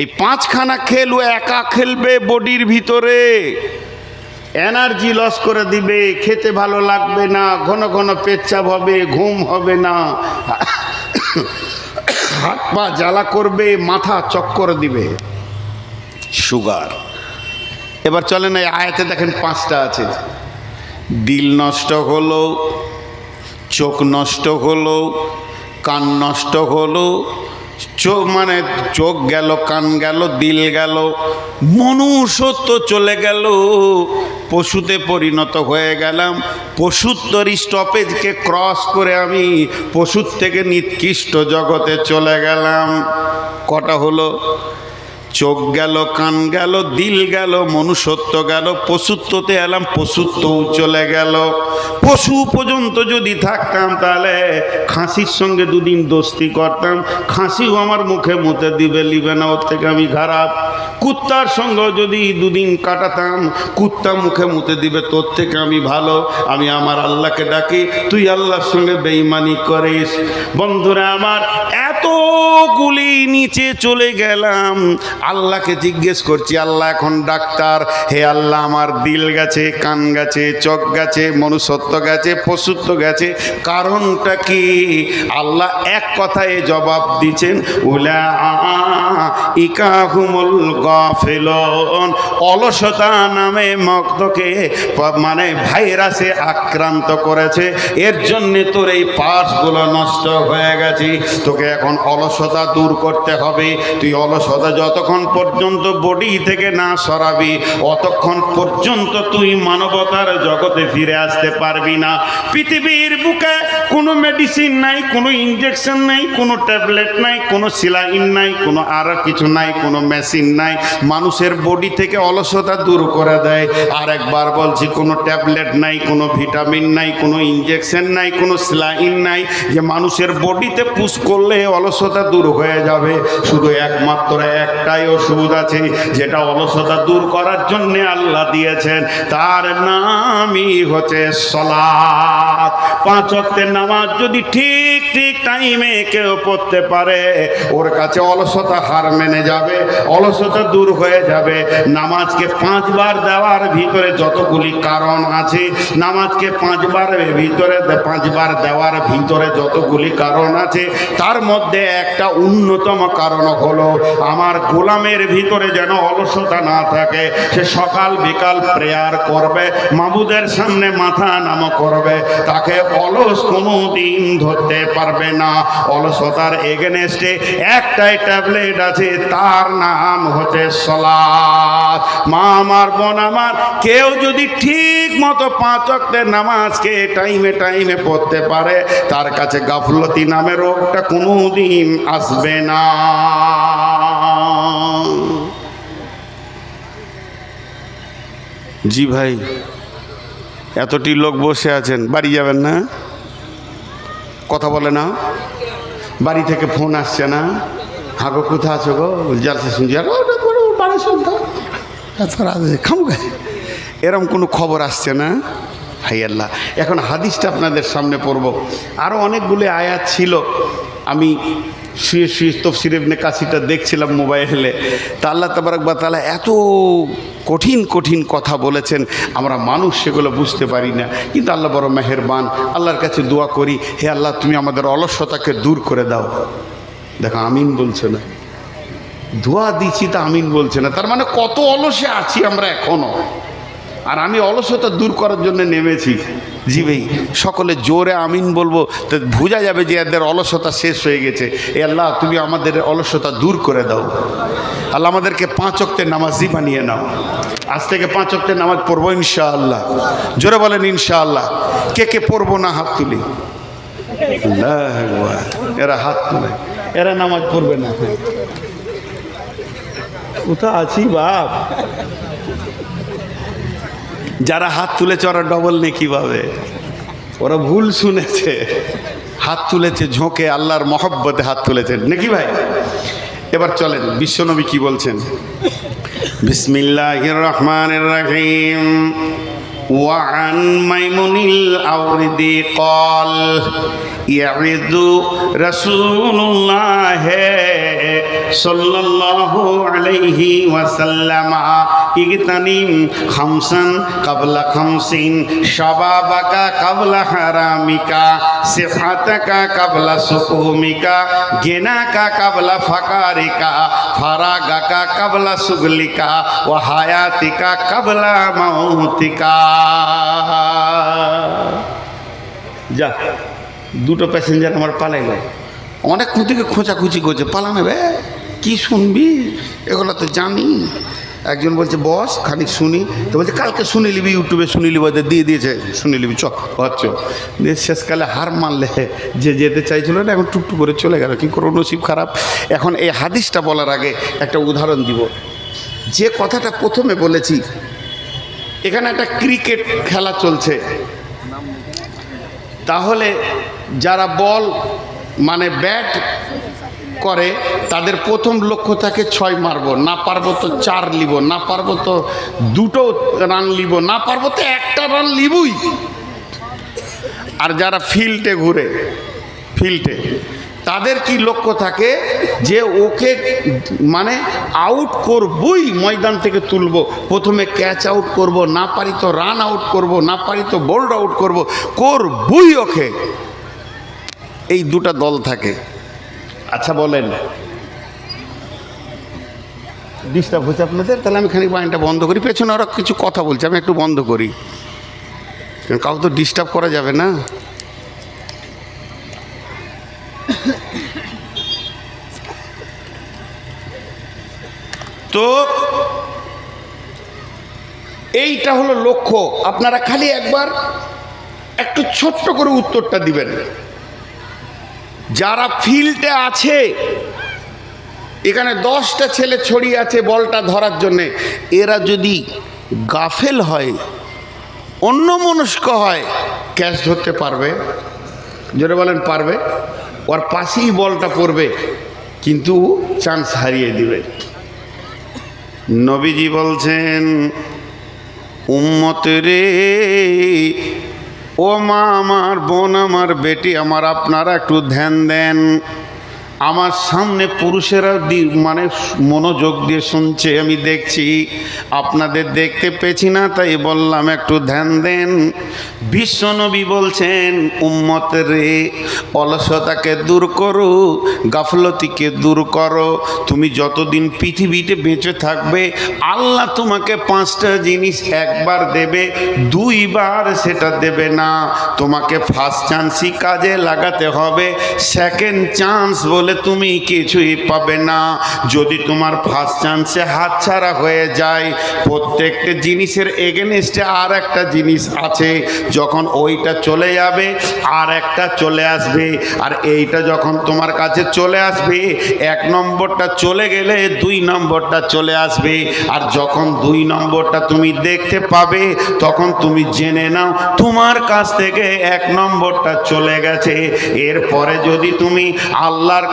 এই পাঁচখানা খেল ও একা খেলবে বডির ভিতরে। এনার্জি লস করে দিবে, খেতে ভালো লাগবে না, ঘন ঘন পেচ্ছাপ হবে, ঘুম হবে না। হাত পা জ্বালা করবে, মাথা চক্কর দিবে। সুগার। এবার চলেন এই আয়াতে দেখেন পাঁচটা আছে। দিল নষ্ট হলো, চোখ নষ্ট হলো, কান নষ্ট হলো চোখ মানে চোখ গেল, কান গেল, দিল গেল, মনুষ্যত্ব চলে গেল। পশুতে পরিণত হয়ে গেলাম। পশুত্বর স্টপেজকে ক্রস করে আমি পশুর থেকে নিকৃষ্ট জগতে চলে গেলাম। কটা হলো? চোখ গেল, কান গেল, দিল গেল, মনুষ্যত্ব গেল, পশুত্বতে এলাম, পশুত্বও চলে গেল। পশু পর্যন্ত যদি থাকতাম তাহলে খাসির সঙ্গে দুদিন দোস্তি করতাম। খাসিও আমার মুখে মুতে দিবে, লিবে না, ওর থেকে আমি খারাপ। কুত্তার সঙ্গে যদি দুদিন কাটাতাম, কুত্তা মুখে মুতে দিবে, তোর থেকে আমি ভালো। আমি আমার আল্লাহকে ডাকি, তুই আল্লাহর সঙ্গে বেইমানি করিস। বন্ধুরা আমার, এতগুলি নিচে চলে গেলাম। আল্লাহকে জিজ্ঞেস করছি, আল্লাহ এখন ডাক্তার। হে আল্লাহ, আমার দিল গেছে, কান গেছে, চোখ গেছে, মনুষ্যত্ব গেছে, পশুত্ব গেছে, কারণটা কি? আল্লাহ এক কথায় জবাব দিচ্ছেন উলা অলসতা নামে মগ্ধকে মানে ভাইরাসে আক্রান্ত করেছে। এর জন্য তোর এই পার্টসগুলো নষ্ট হয়ে গেছে। তোকে এখন অলসতা দূর করতে হবে। তুই অলসতা যতক্ষণ পর্যন্ত বডি থেকে না সরাবি, অতক্ষণ পর্যন্ত তুই মানবতার জগতে ফিরে আসতে পারবি না। পৃথিবীর বুকে কোনো মেডিসিন নাই, কোনো ইঞ্জেকশন নাই, কোনো ট্যাবলেট নাই, কোনো সিলাইন নাই, কোনো আর কিছু নাই, কোনো মেশিন নাই। মানুষের বডি থেকে অলসতা দূর করে দেয়। আর একবার বলছি, কোনো ট্যাবলেট নাই, কোনো ভিটামিন নাই, কোনো ইঞ্জেকশন নাই, কোনো স্লাইন নাই। যে মানুষের বডিতে পুশ করলে অলসতা দূর হয়ে যাবে। শুধু একমাত্র একটাই ওষুধ আছে, যেটা অলসতা দূর করার জন্য আল্লাহ দিয়েছেন। তার নামই হচ্ছে সলাৎ। পাঁচ অক্টের নামাজ যদি ঠিক ঠিক টাইমে কেউ পড়তে পারে। ওর কাছে অলসতা হার মেনে যাবে, অলসতা দূর হয়ে যাবে। নামাজকে পাঁচবার দেওয়ার ভিতরে যতগুলি কারণ আছে, নামাজকে পাঁচবার ভিতরে, পাঁচবার দেওয়ার ভিতরে যতগুলি কারণ আছে, তার মধ্যে একটা অন্যতম কারণ হলো, আমার গোলামের ভিতরে যেন অলসতা না থাকে, সে সকাল বিকাল প্রেয়ার করবে, মাবুদের সামনে মাথা নাম করবে, তাকে অলস কোনো দিন ধরতে পারবে না। অলসতার এগেনেস্টে একটাই ট্যাবলেট আছে, তার নাম হচ্ছে সলাৎ মা আমার বোন আমার, কেউ যদি ঠিক মতো পাঁচ অক্টের নামাজকে টাইমে টাইমে পড়তে পারে, তার কাছে গাফলতি নামে রোগটা কোনো দিন আসবে না। জি ভাই, এতটি লোক বসে আছেন, বাড়ি যাবেন না? কথা বলে না। বাড়ি থেকে ফোন আসছে না। হাগো কোথা আছো গো? জালসা শুনছি। খামগে এরম কোনো খবর আসছে না? হাই আল্লাহ। এখন হাদিসটা আপনাদের সামনে পড়ব। আরও অনেকগুলি আয়াত ছিল। আমি শুয়ে শুয়ে তফসির ইবনে কাশিটা দেখছিলাম মোবাইলে। তা আল্লাহ তাবারক বা তাআলা এত কঠিন কঠিন কথা বলেছেন, আমরা মানুষ সেগুলো বুঝতে পারি না। কিন্তু আল্লাহ বড় মেহেরবান, আল্লাহর কাছে দোয়া করি, হে আল্লাহ, তুমি আমাদের অলসতাকে দূর করে দাও। দেখো, আমিন বলছে না। দোয়া দিচ্ছি তা আমিন বলছে না। তার মানে কত অলসে আছি আমরা এখনও। আর আমি অলসতা দূর করার জন্য নেমেছি। জি ভাই। সকলে জোরে আমিন বলব। তো বোঝা যাবে যে এদের অলসতা শেষ হয়ে গেছে। এ আল্লাহ তুমি আমাদের অলসতা দূর করে দাও। আল্লাহ আমাদেরকে পাঁচ অক্টের নামাজি বানিয়ে নাও। আজ থেকে পাঁচ অক্টের নামাজ পড়ব ইনশাআল্লাহ। জোরে বলেন ইনশাআল্লাহ। কে কে পড়ব না হাত তুলি? আল্লাহ এরা হাত তুলে। এরা নামাজ পড়বে না। কোথা আছি বাপ। যারা হাত তুলেছে ওরা ডবল নেকি পাবে ওরা ভুল শুনেছে হাত তুলেছে ঝোঁকে আল্লাহর মহব্বতে হাত তুলেছেন নাকি ভাই এবার চলেন বিশ্বনবী কি বলছেন বিসমিল্লাহির রহমানির রহিম وعن ميمون الأوردي قال ইয়াবিদু রাসূলুল্লাহ সাল্লাল্লাহু আলাইহি ওয়াসাল্লাম ইগতানিম খামসান কাবলা খামসিন, শাবাবাকা কাবলা হারামিকা, সিহাতাকা কাবলা সুকুমিকা, গেনাকা কাবলা ফাকারিকা, ফারাগাকা কাবলা সুগলিকা, ও হায়াতিকা কাবলা মাউতিকা। যা, দুটো প্যাসেঞ্জার আমার পালাইল অনেকক্ষণ থেকে খোঁচাখুচি করছে, পালানো বে কি শুনবি? এগুলো তো জানি। একজন বলছে, বস, খানিক শুনি। তো বলছে, কালকে শুনে নিবি ইউটিউবে শুনে নিবি দিয়ে দিয়েছে। শুনে নিবি চ হচ্ছ দিয়ে শেষকালে হার মানলে যে যেতে চাইছিল না, এখন টুকটু করে চলে গেল। কি করো নসিব খারাপ। এখন এই হাদিসটা বলার আগে একটা উদাহরণ দিব। যে কথাটা প্রথমে বলেছি, এখানে একটা ক্রিকেট খেলা চলছে। তাহলে যারা বল মানে ব্যাট করে, তাদের প্রথম লক্ষ্য থাকে ছয় মারবো। না পারব তো চার লিব, না পারব তো দুটো রান লিব, না পারব তো একটা রান লিবই। আর যারা ফিল্ডে ঘুরে, ফিল্ডে, তাদের কি লক্ষ্য থাকে? যে ওকে মানে আউট করবই, ময়দান থেকে তুলবো। প্রথমে ক্যাচ আউট করব, না পারি তো রান আউট করব, না পারি তো বোল্ড আউট করব, করবই ওকে। এই দুটা দল থাকে। আচ্ছা বলেন। ডিস্টার্ব হচ্ছে আপনাদের? তাহলে আমি খানিক বাইনটা বন্ধ করি। পেছনে আরও কিছু কথা বলছে আমি একটু বন্ধ করি। কারণ কাউ তো ডিস্টার্ব করা যাবে না। তো এইটা হলো লক্ষ্য। আপনারা খালি একবার একটু ছোট্ট করে উত্তরটা দিবেন। যারা ফিল্ডে আছে, এখানে দশটা ছেলে ছড়িয়ে আছে বলটা ধরার জন্যে, এরা যদি গাফেল হয় অন্য মনস্ক হয়, ক্যাচ ধরতে পারবে। জোরে বলেন, পারবে। ওর পাশেই বলটা পড়বে, কিন্তু চান্স হারিয়ে দিবে। নবীজি বলছেন, উম্মত রে ও মা আমার বোন আমার বেটি আমার আপনারা একটু ধ্যান দেন। আমার সামনে পুরুষেরা মানে মনোযোগ দিয়ে শুনছে, আমি দেখছি। আপনাদের দেখতে পেছি না, তাই বললাম, একটু ধ্যান দেন। বিশ্বনবী বলছেন, উম্মত রে, অলসতাকে দূর করো, গাফলতিকে দূর করো। তুমি যতদিন পৃথিবীতে বেঁচে থাকবে, আল্লাহ তোমাকে পাঁচটা জিনিস একবার দেবে, দুইবার সেটা দেবে না। তোমাকে ফার্স্ট চান্সই কাজে লাগাতে হবে সেকেন্ড চান্স বলে তুমি কিছুই পাবে না। যদি তোমার ফার্স্ট চান্সে হাতছাড়া হয়ে যায়, প্রত্যেকটা জিনিসের এগেনস্টে আর একটা জিনিস আছে, যখন ওইটা চলে যাবে, আর একটা চলে আসবে। আর এইটা যখন তোমার কাছে চলে আসবে, এক নম্বরটা চলে গেলে দুই নম্বরটা চলে আসবে। আর যখন দুই নম্বরটা তুমি দেখতে পাবে, তখন তুমি জেনে নাও, তোমার কাছ থেকে এক নম্বরটা চলে গেছে। এরপরে যদি তুমি আল্লাহর